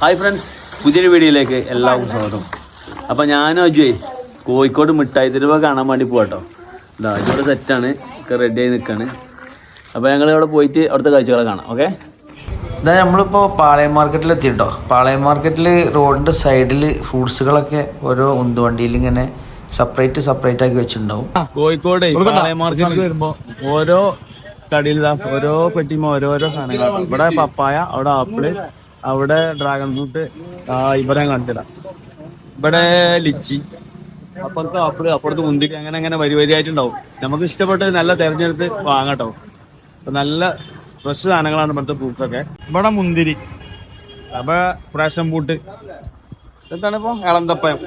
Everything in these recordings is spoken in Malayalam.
ഹായ് ഫ്രണ്ട്സ് പുതിയൊരു വീഡിയോയിലേക്ക് എല്ലാവർക്കും സ്വാഗതം. അപ്പം ഞാനും അജുവേ കോഴിക്കോട് മിഠായി തെരുവ് കാണാൻ വേണ്ടി പോകട്ടോ എന്താ ഇവിടെ സെറ്റാണ്. ഒക്കെ റെഡി ആയി നിൽക്കുകയാണ് അപ്പോൾ ഞങ്ങൾ അവിടെ പോയിട്ട് അവിടുത്തെ കാഴ്ചകളെ കാണാം ഓക്കെ ഇതാ നമ്മളിപ്പോൾ പാളയം മാർക്കറ്റിൽ എത്തിയിട്ടോ. പാളയം മാർക്കറ്റിൽ റോഡിന്റെ സൈഡിൽ ഫ്രൂട്ട്സുകളൊക്കെ ഓരോ ഉന്തുവണ്ടിയിൽ ഇങ്ങനെ സെപ്പറേറ്റ് സെപ്പറേറ്റ് ആക്കി വെച്ചിട്ടുണ്ടാവും. കോഴിക്കോട് പാളയം മാർക്കറ്റിൽ വരുമ്പോൾ ഓരോ കടയിൽ ദാ ഓരോ പെട്ടിമ ഓരോരോ സാധനങ്ങളാണ് ഇവിടെ പപ്പായ അവിടെ ആപ്പിൾ അവിടെ ഡ്രാഗൺ ഫ്രൂട്ട് ഇവിടെ കണ്ടിടാം ഇവിടെ ലിച്ചി അപ്പുറത്ത് അപ്പുറത്ത് അപ്പുറത്ത് മുന്തിരി അങ്ങനെ അങ്ങനെ വരി വരിയായിട്ടുണ്ടാവും. നമുക്ക് ഇഷ്ടപ്പെട്ട് നല്ല തെരഞ്ഞെടുത്ത് വാങ്ങട്ടോ അപ്പൊ നല്ല ഫ്രഷ് സാധനങ്ങളാണ് ഇവിടുത്തെ ഫ്രൂട്ട്സ് ഒക്കെ. ഇവിടെ മുന്തിരി അപ്പൊ പ്രാഷൻ പൂട്ട് എന്താണ് ഇപ്പൊ? ഇളന്തപ്പയം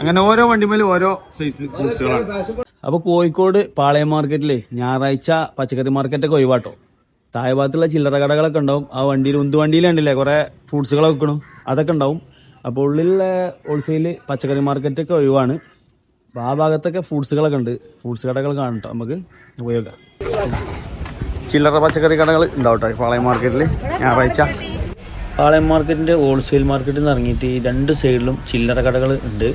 അങ്ങനെ ഓരോ വണ്ടിമേലും ഓരോ സൈസ് ഫ്രൂട്ട്സുകളാണ് അപ്പൊ കോഴിക്കോട് പാളയം മാർക്കറ്റിൽ ഞായറാഴ്ച പച്ചക്കറി മാർക്കറ്റൊക്കെ ഒഴിവാട്ടോ. താഴെ ഭാഗത്തുള്ള ചില്ലറ കടകളൊക്കെ ഉണ്ടാവും. ആ വണ്ടിയിൽ ഉന്തു വണ്ടിയിലുണ്ടല്ലേ കുറെ ഫ്രൂട്ട്സുകളൊക്കെ വെക്കണം അതൊക്കെ ഉണ്ടാവും. അപ്പോൾ ഉള്ളിലെ ഹോൾസെയിൽ പച്ചക്കറി മാർക്കറ്റൊക്കെ ഒഴിവാണ്. അപ്പൊ ആ ഭാഗത്തൊക്കെ ഫ്രൂട്ട്സുകളൊക്കെ ഉണ്ട്. ഫ്രൂട്ട്സ് കടകൾ കാണട്ടോ നമുക്ക് ഉപയോഗം ചില്ലറ പച്ചക്കറി കടകൾ ഉണ്ടാവും കേട്ടോ പാളയം മാർക്കറ്റിൽ ഞായറാഴ്ച. പാളയം മാർക്കറ്റിന്റെ ഹോൾസെയിൽ മാർക്കറ്റിൽ നിന്ന് ഇറങ്ങിയിട്ട് ഈ രണ്ട് സൈഡിലും ചില്ലറ കടകൾ ഉണ്ട്.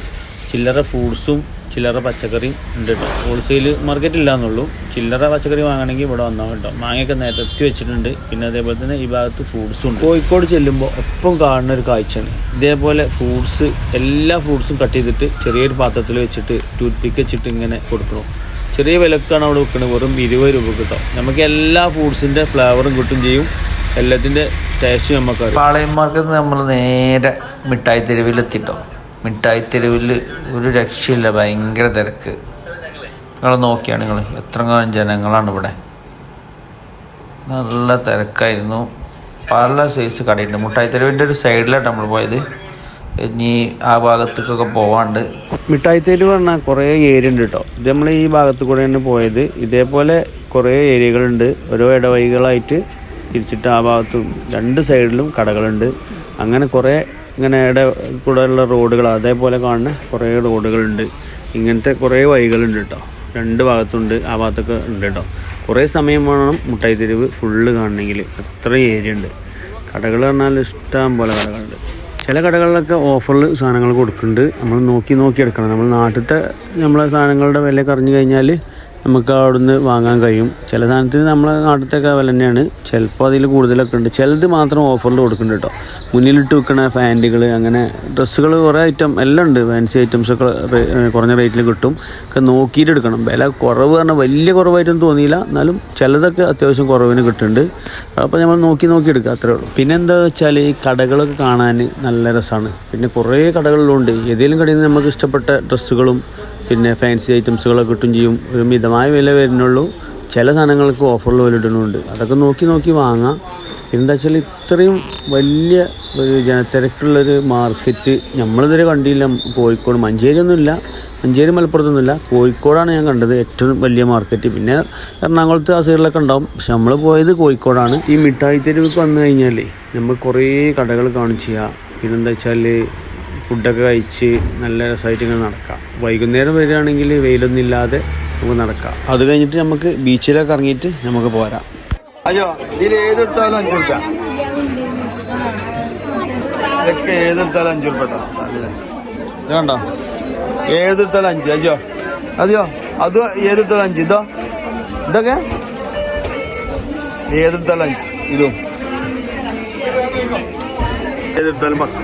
ചില്ലറ ഫ്രൂട്ട്സും ചില്ലറ പച്ചക്കറിയും ഉണ്ട് കേട്ടോ ഹോൾസെയിൽ മാർക്കറ്റ് ഇല്ലാന്നുള്ളൂ ചില്ലറ പച്ചക്കറി വാങ്ങണമെങ്കിൽ ഇവിടെ വന്നാൽ കേട്ടോ മാങ്ങയൊക്കെ എത്തി വെച്ചിട്ടുണ്ട്. പിന്നെ അതേപോലെ തന്നെ ഈ ഭാഗത്ത് ഫ്രൂട്ട്സും ഉണ്ട്. കോഴിക്കോട് ചെല്ലുമ്പോൾ ഒപ്പം കാണുന്ന ഒരു കാഴ്ചയാണ്. ഇതേപോലെ ഫ്രൂട്ട്സ് എല്ലാ ഫ്രൂട്ട്സും കട്ട് ചെയ്തിട്ട് ചെറിയൊരു പാത്രത്തിൽ വെച്ചിട്ട് ടൂത്ത് പിക്ക് വെച്ചിട്ട് ഇങ്ങനെ കൊടുക്കണം. ചെറിയ വിലക്കാണ് അവിടെ വെക്കുന്നത് വെറും ഇരുപത് രൂപ കിട്ടും നമുക്ക് എല്ലാ ഫ്രൂട്ട്സിന്റെ ഫ്ലേവറും കിട്ടും ചെയ്യും. എല്ലാത്തിന്റെ ടേസ്റ്റും നമുക്ക് പാളയം മാർക്കറ്റ് നമ്മൾ നേരെ മിഠായി തെരുവിൽ എത്തിട്ടോ മിഠായി തെരുവിൽ ഒരു രക്ഷയില്ല ഭയങ്കര തിരക്ക്. നിങ്ങൾ നോക്കിയാണ് നിങ്ങൾ എത്ര ജനങ്ങളാണ് ഇവിടെ. നല്ല തിരക്കായിരുന്നു. പല സൈസ് കടയുണ്ട്. മിഠായി തെരുവിന്റെ ഒരു സൈഡിലാണ് നമ്മൾ പോയത്. ഇനി ആ ഭാഗത്തേക്കൊക്കെ പോവാണ്ട്. മിഠായി തെരുവ് പറഞ്ഞാൽ കുറേ ഏരിയ ഉണ്ട് കേട്ടോ ഇത് നമ്മൾ ഈ ഭാഗത്ത് കൂടെയാണ് പോയത്. ഇതേപോലെ കുറേ ഏരിയകളുണ്ട് ഓരോ ഇടവഴികളായിട്ട് തിരിച്ചിട്ട് ആ ഭാഗത്തും രണ്ട് സൈഡിലും കടകളുണ്ട്. അങ്ങനെ കുറേ ഇങ്ങനെ ഇട കൂടെയുള്ള റോഡുകൾ അതേപോലെ കാണുന്ന കുറേ റോഡുകളുണ്ട്. ഇങ്ങനത്തെ കുറേ വഴികളുണ്ട് കേട്ടോ രണ്ട് ഭാഗത്തുണ്ട് ആ ഭാഗത്തൊക്കെ ഉണ്ട് കേട്ടോ കുറേ സമയം വേണം മുട്ടായി തെരുവ് ഫുള്ള് കാണണമെങ്കിൽ അത്ര ഏരിയ ഉണ്ട് കടകൾ പറഞ്ഞാൽ ഇഷ്ടം പോലെ കടകളുണ്ട്. ചില കടകളിലൊക്കെ ഓഫറിൽ സാധനങ്ങൾ കൊടുക്കുന്നുണ്ട് നമ്മൾ നോക്കി നോക്കി എടുക്കണം. നമ്മൾ നാട്ടിലത്തെ നമ്മളെ സാധനങ്ങളുടെ വില കുറഞ്ഞു കഴിഞ്ഞാൽ നമുക്ക് അവിടുന്ന് വാങ്ങാൻ കഴിയും. ചില സാധനത്തിന് നമ്മളെ നാട്ടിലത്തെ വില തന്നെയാണ്. ചിലപ്പോൾ അതിൽ കൂടുതലൊക്കെ ഉണ്ട്. ചിലത് മാത്രം ഓഫറിൽ കൊടുക്കുന്നുണ്ട് കേട്ടോ മുന്നിലിട്ട് വെക്കണ ഫാന്റുകൾ അങ്ങനെ ഡ്രസ്സുകൾ കുറേ ഐറ്റം എല്ലാം ഉണ്ട്. ഫാൻസി ഐറ്റംസ് ഒക്കെ കുറഞ്ഞ റേറ്റിൽ കിട്ടും. ഒക്കെ നോക്കിയിട്ട് എടുക്കണം. വില കുറവ് പറഞ്ഞാൽ വലിയ കുറവായിട്ടൊന്നും തോന്നിയില്ല. എന്നാലും ചിലതൊക്കെ അത്യാവശ്യം കുറവിന് കിട്ടുന്നുണ്ട്. അപ്പോൾ നമ്മൾ നോക്കി നോക്കി എടുക്കുക. അത്രേ ഉള്ളൂ. പിന്നെ എന്താ വെച്ചാൽ ഈ കടകളൊക്കെ കാണാൻ നല്ല രസമാണ് പിന്നെ കുറേ കടകളിലുണ്ട് ഏതെങ്കിലും കടയിൽ നിന്ന് നമുക്ക് ഇഷ്ടപ്പെട്ട ഡ്രസ്സുകളും പിന്നെ ഫാൻസി ഐറ്റംസുകളൊക്കെ കിട്ടും ചെയ്യും. ഒരു മിതമായ വില വരുന്നുള്ളൂ. ചില സാധനങ്ങൾക്ക് ഓഫറിൽ വില ഇടുന്നുണ്ട് അതൊക്കെ നോക്കി നോക്കി വാങ്ങാം. എന്താ വെച്ചാൽ ഇത്രയും വലിയ ഒരു ജനത്തിരക്കുള്ളൊരു മാർക്കറ്റ് നമ്മളിതുവരെ കണ്ടില്ല. കോഴിക്കോട് മഞ്ചേരി ഒന്നുമില്ല മഞ്ചേരി മലപ്പുറത്തൊന്നുമില്ല. കോഴിക്കോടാണ് ഞാൻ കണ്ടത് ഏറ്റവും വലിയ മാർക്കറ്റ് പിന്നെ എറണാകുളത്ത് ആ സൈഡിലൊക്കെ ഉണ്ടാവും. പക്ഷെ നമ്മൾ പോയത് കോഴിക്കോടാണ്. ഈ മിഠായി തെരുവ് വന്നു കഴിഞ്ഞാൽ നമ്മൾ കുറേ കടകൾ കാണിച്ചു ചെയ്യുക പിന്നെന്താ വെച്ചാൽ ഫുഡൊക്കെ കഴിച്ച് നല്ല രസമായിട്ട് ഇങ്ങനെ നടക്കാം. വൈകുന്നേരം വരികയാണെങ്കിൽ വെയിലൊന്നും ഇല്ലാതെ നമുക്ക് നടക്കാം. അത് കഴിഞ്ഞിട്ട് നമുക്ക് ബീച്ചിലൊക്കെ ഇറങ്ങിയിട്ട് നമുക്ക് പോരാം. അയ്യോ ഇതിൽ ഏതെടുത്താലും അഞ്ചു രൂപ ഏതെടുത്താലും അഞ്ചു രൂപ വേണ്ടോ ഏതെടുത്താലും അഞ്ച്. അയ്യോ അതെയോ? അത് ഏതെടുത്താലും അഞ്ച്. ഇതോ? ഇതൊക്കെ? ഏതെടുത്താലും അഞ്ച്. ഇതും. ഏതെടുത്താലും പത്ത്.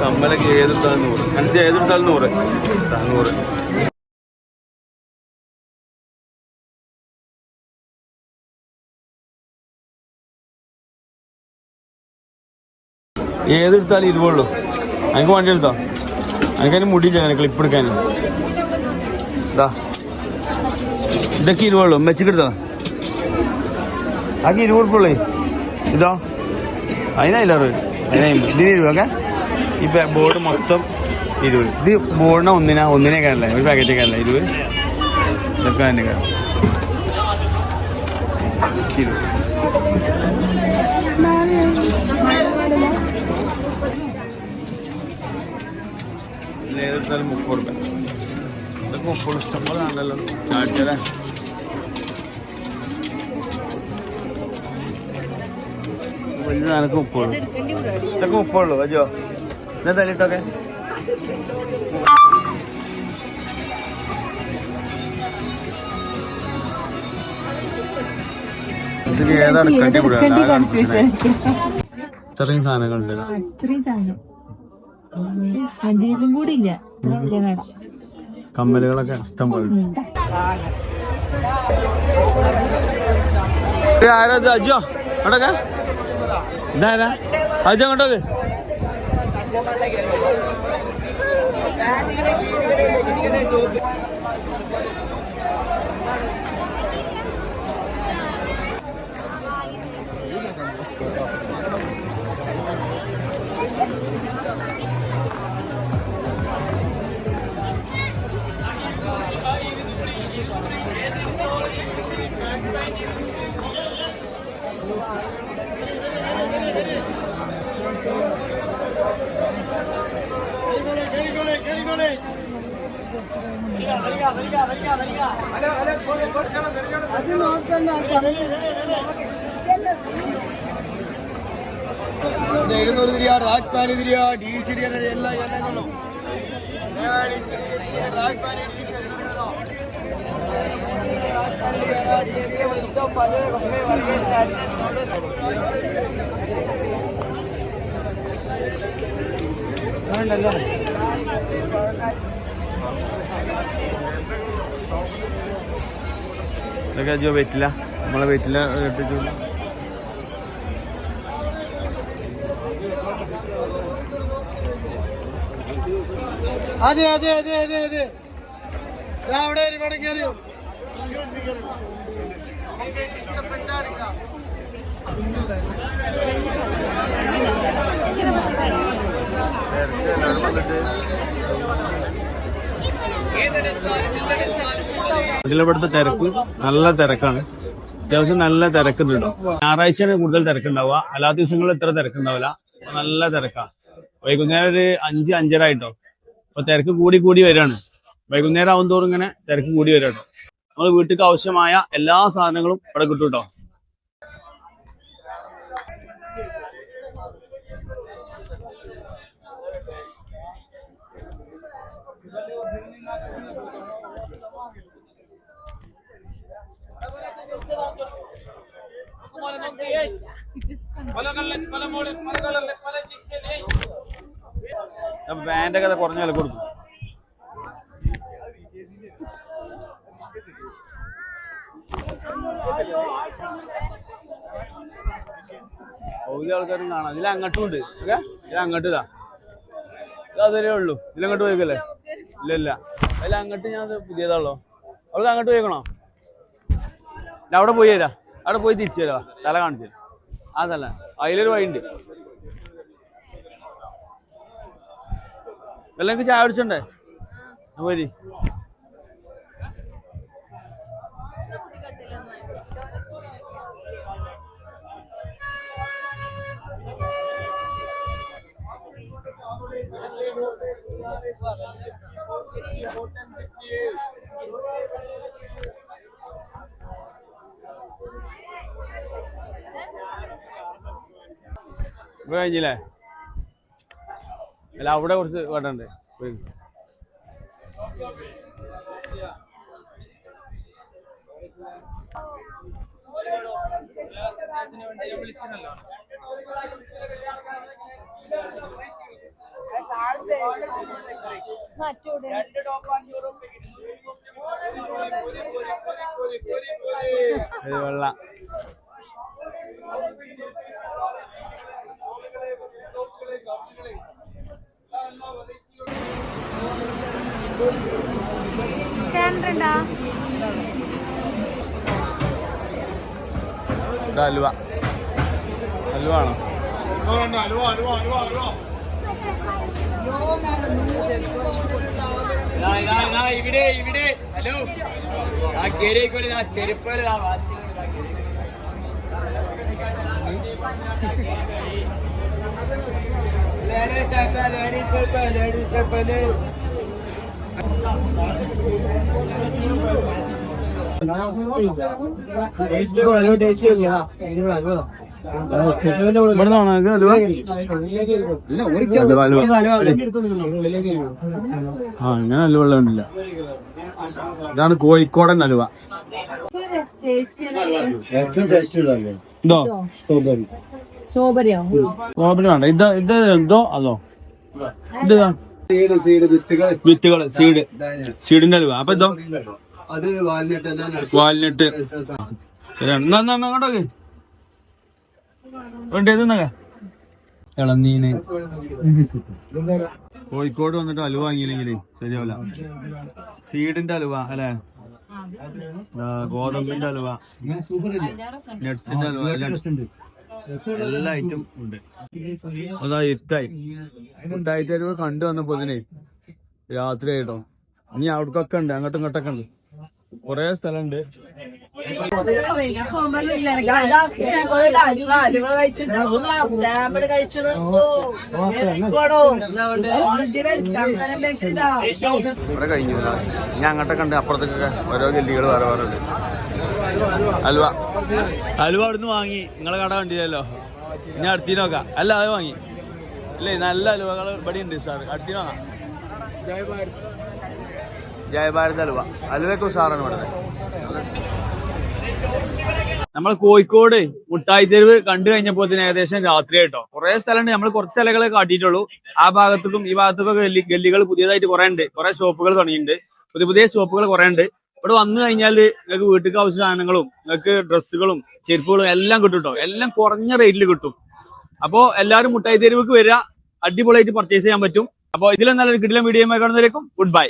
കമ്മലൊക്കെ ഏതെടുത്താൽ നൂറ്. അഞ്ച് ഏതെടുത്താൽ നൂറ്. നൂറ്. ഏതെടുത്താലും ഇരുപുള്ളൂ എനിക്ക് വണ്ടി എടുത്തോ? എനിക്കതിന് മുടിയില്ല ക്ലിപ്പ് എടുക്കാൻ ഇതാ ഇതൊക്കെ ഇരുപുള്ളൂ മെച്ചിക്ക് എടുത്തോ. ആക്കി ഇരുപത് ഉറുപ്പുള്ളേ ഇതോ. അതിനായില്ല അറുപത്? അതിനായി ഇതിന് ഇരുപത് ഓക്കെ ഇപ്പൊ ബോർഡ് മൊത്തം ഇരുപത്. ഇത് ബോർഡിനെ ഒന്നിനാ? ഒന്നിനെ കയറല്ലേ ഒരു പാക്കറ്റ് കയറല്ലേ ഇരുപത്. ഇതൊക്കെ തന്നെ ഇരുപത്. ഏത് എടുത്താലും മുപ്പത് റുപ്യ ഇതൊക്കെ മുപ്പത് ഇഷ്ടം പോലെ ആണല്ലോ കാണിച്ചല്ലേ വലിയ നനക്ക് ഉപ്പുള്ളൂ ഇതൊക്കെ ഉപ്പുള്ളൂ അജോ എന്നാ തല്ലിട്ടൊക്കെ ഏതാണ് ഇത്രയും സാധനങ്ങളുണ്ട് ഇത്രയും സാധനം. അഞ്ചേലും കൂടി ഇല്ല വലിയ കട കമ്മലുകളൊക്കെ ഇഷ്ടം പോലെ ആരാ അജോ അങ്ങോട്ടൊക്കെ ഇതാരാ? അജോ അങ്ങോട്ടൊക്കെ. എഴുന്നൂറ് തിരിയാ ഇതൊക്കെ അജോ പറ്റില്ല. നമ്മളെ വെറ്റില കെട്ടിച്ചു അതെ അതെ അതെ അതെ അതെ. അവിടെ ഒരു പടം കയറിയോ ഇതിലിവിടുത്തെ തിരക്ക് നല്ല തിരക്കാണ്. അത്യാവശ്യം നല്ല തിരക്കുണ്ട്. കേട്ടോ ഞായറാഴ്ചയാണ് കൂടുതൽ തിരക്കുണ്ടാവുക. അല്ലാത്ത ദിവസങ്ങളിൽ ഇത്ര തിരക്കുണ്ടാവില്ല. നല്ല തിരക്കാ. വൈകുന്നേരം ഒരു അഞ്ച് അഞ്ചര ആയിട്ടോ. അപ്പൊ തിരക്ക് കൂടി കൂടി വരികയാണ് വൈകുന്നേരം ആവുമോറും ഇങ്ങനെ തിരക്ക് കൂടി വരാട്ടോ. നമ്മൾ വീട്ടിലേക്ക് ആവശ്യമായ എല്ലാ സാധനങ്ങളും ഇവിടെ കിട്ടും കേട്ടോ. ബാൻഡൊക്കെ കുറഞ്ഞ വില കൊടുക്കും പകുതി ആൾക്കാരും കാണാം. ഇതിൽ അങ്ങോട്ടും ഉണ്ട്. ഓക്കെ? ഇതിൽ അങ്ങോട്ട് ഇതാ. അതല്ലേ ഉള്ളൂ. ഇതിലങ്ങോട്ട് പോയിക്കല്ലേ? ഇല്ല ഇല്ല. അതിൽ അങ്ങോട്ട് ഞാൻ പുതിയതാണല്ലോ. അവൾക്ക് അങ്ങോട്ട് പോയിക്കണോ? അവിടെ പോയി തരാം അവിടെ പോയി തിരിച്ചു തരാം തല കാണിച്ചു തരാം. അതല്ല അതിലൊരു വഴിയുണ്ട്. വെള്ളം ചായ കുടിച്ചണ്ടേ? പോരി ഇപ്പൊ കഴിഞ്ഞില്ലേ അല്ല അവിടെ കുറച്ച് പോയി. മറ്റോടെ ഇത് വെള്ള അലുവ. അലുവ ആണോ ഇവിടെ ഇവിടെ. ഹലോ. ആ കേറിക്കോളി ആ ചെരുപ്പുകൾ ആ വാച്ച് ലേഡീസ് ലേഡീസ് ലേഡീസ് അങ്ങനെ ഇതാണ് കോഴിക്കോടൻ അലുവ ഏറ്റവും ടേസ്റ്റ് ഇതോ ഇത് ഇത് എന്തോ അതോ? ഇത് വിത്തുകൾ സീഡ് സീഡിന്റെ അലുവ. അപ്പൊ ഇതോ? അത് എന്നാ എന്നാ അങ്ങോട്ടൊക്കെ ഉണ്ട് ഇതെന്നൊക്കെ ഇളനീന്. കോഴിക്കോട് വന്നിട്ട് അലുവ വാങ്ങിയില്ലെങ്കിലേ ശരിയാവില്ല. സീഡിന്റെ അലുവ അല്ലെ? ഗോതമ്പിന്റെ അലുവ. നെറ്റ്സിന്റെ അലുവ. എല്ലാ ഐറ്റം ഉണ്ട്. അതാ ഇരുട്ടായി. തെരുവ് കണ്ടു വന്നപ്പോ ഇതിനെ രാത്രി ആയിട്ടോ. ഇനി അവിടക്കൊക്കെ ഉണ്ട് അങ്ങോട്ടും ഇങ്ങോട്ടൊക്കെ ഉണ്ട്. കൊറേ സ്ഥലമുണ്ട്. ഇവിടെ കഴിഞ്ഞു ലാസ്റ്റ് ഞാൻ അങ്ങോട്ടൊക്കെ ഉണ്ട് അപ്പുറത്തൊക്കെ ഓരോ ഗല്ലികൾ വേറെ വേറെ ഉണ്ട്. അൽവ അലുവ അവിടുന്ന് വാങ്ങി. നിങ്ങളെ കട കണ്ടില്ലല്ലോ. ഇനി അടുത്തിന് നോക്ക. അല്ല അത് വാങ്ങി. അല്ലേ നല്ല അലുവകൾ ഇവിടെ ഉണ്ട് സാർ. അടുത്തിന് വാങ്ങാം. ജയഭാരത് അലുവ. അലുവയൊക്കെ ഉഷാറാണ് ഇവിടുത്തെ നമ്മൾ കോഴിക്കോട് മുട്ടായി തെരുവ് കണ്ടു കഴിഞ്ഞപ്പോ ഏകദേശം രാത്രി ആയിട്ടോ കുറെ സ്ഥലമുണ്ട്. നമ്മൾ കുറച്ച് സ്ഥലങ്ങളെ കാട്ടിയിട്ടുള്ളൂ. ആ ഭാഗത്തേക്കും ഈ ഭാഗത്തേക്കും ഗല്ലി ഗല്ലികൾ പുതിയതായിട്ട് കുറെ ഉണ്ട്. കുറെ ഷോപ്പുകൾ തുടങ്ങിയിട്ടുണ്ട്. പുതിയ പുതിയ ഷോപ്പുകൾ കുറെ ഉണ്ട്. ഇവിടെ വന്നു കഴിഞ്ഞാൽ നിങ്ങൾക്ക് വീട്ടിലേക്ക് ആവശ്യ സാധനങ്ങളും നിങ്ങൾക്ക് ഡ്രസ്സുകളും ചെരുപ്പുകളും എല്ലാം കിട്ടും കേട്ടോ എല്ലാം കുറഞ്ഞ റേറ്റിൽ കിട്ടും. അപ്പോൾ എല്ലാവരും മുട്ടായി തെരുവുക്ക് വരിക. അടിപൊളിയായിട്ട് പർച്ചേസ് ചെയ്യാൻ പറ്റും. അപ്പോൾ ഇതിലും നല്ലൊരു കിടിലം വീഡിയോ കാണുന്നതിലേക്കും ഗുഡ് ബൈ